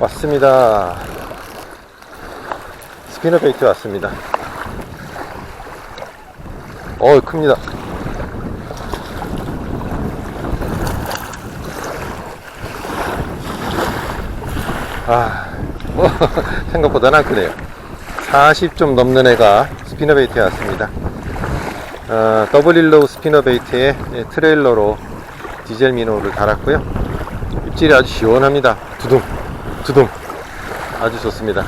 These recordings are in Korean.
왔습니다. 스피너 베이트 왔습니다. 어우, 큽니다. 아, 뭐, 생각보다는 안 크네요. 40 좀 넘는 애가 스피너 베이트에 왔습니다. 어, 더블 일로우 스피너 베이트에 예, 트레일러로 디젤 미노를 달았고요. 입질이 아주 시원합니다. 두둥, 두둥. 아주 좋습니다.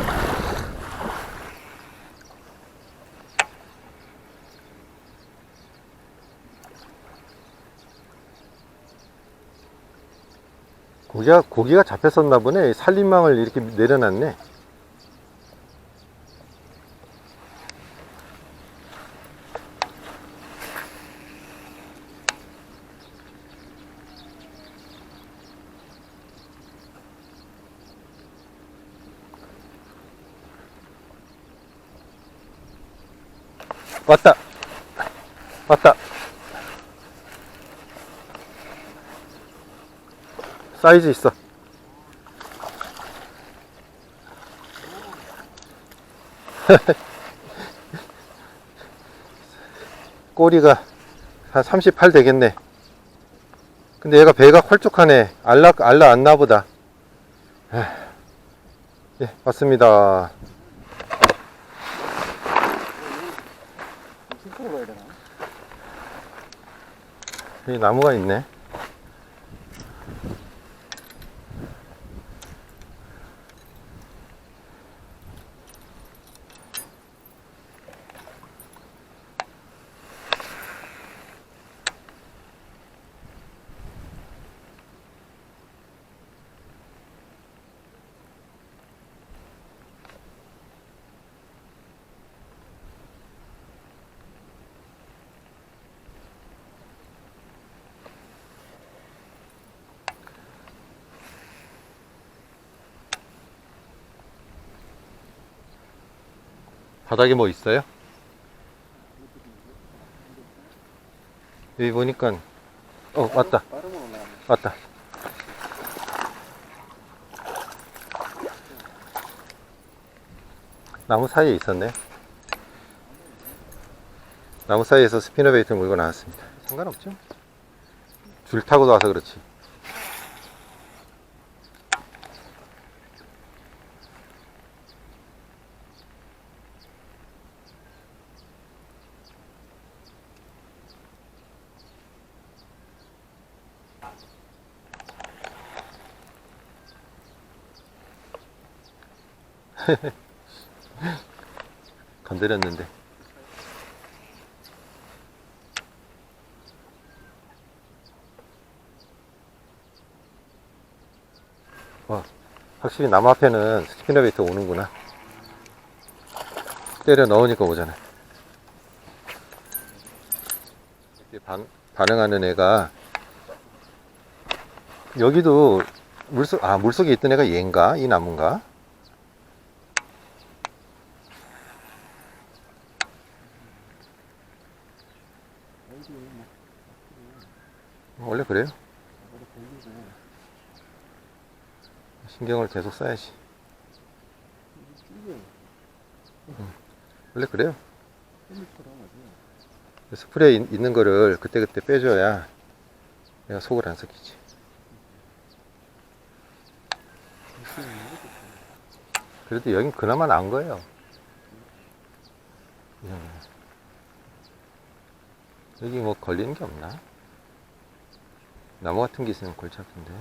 고기가, 고기가 잡혔었나 보네. 살림망을 이렇게 내려놨네. 왔다. 왔다. 사이즈 있어. 꼬리가 한 38 되겠네. 근데 얘가 배가 홀쭉하네. 알라, 알라 안나 보다. 에휴. 예, 맞습니다. 싱크로 가야 되나? 여기 나무가 있네. 바닥에 뭐 있어요? 여기 보니까 어 왔다. 왔다. 나무 사이에 있었네. 나무 사이에서 스피너 베이트 물고 나왔습니다. 상관없죠. 줄 타고 와서 그렇지 건드렸는데. 와 확실히 나무 앞에는 스피너 베이트 오는구나. 때려 넣으니까 오잖아. 이렇게 반, 반응하는 애가 여기도 물속 아 물속에 있던 애가 얘인가? 이 나무인가 뭐 원래 그래요 신경을 계속 써야지. 원래 그래요 아주. 스프레이 있- 있는 거를 그때그때 빼줘야 내가 속을 안 섞이지. 그래도 여긴 그나마 나은 거예요 음. 여기 뭐 걸리는 게 없나? 나무 같은 게 있으면 골치 아픈데.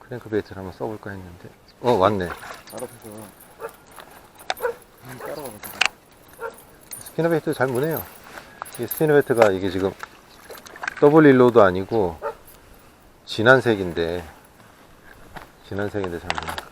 크랭크 베이트를 한번 써볼까 했는데. 어 왔네. 앞에서 음, 따라와가지고. 스피너 베이트 잘 무네요. 이 스피너 베이트가 이게 지금 더블 일로도 아니고 진한 색인데 진한 색인데 잘 무네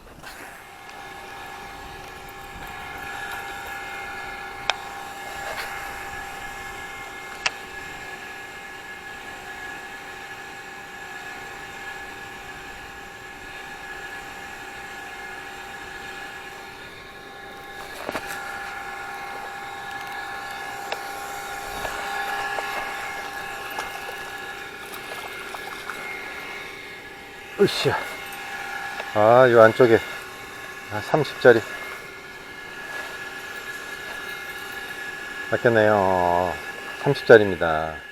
으쌰 아, 이 안쪽에 아, 30짜리 맞겠네요. 30짜리입니다.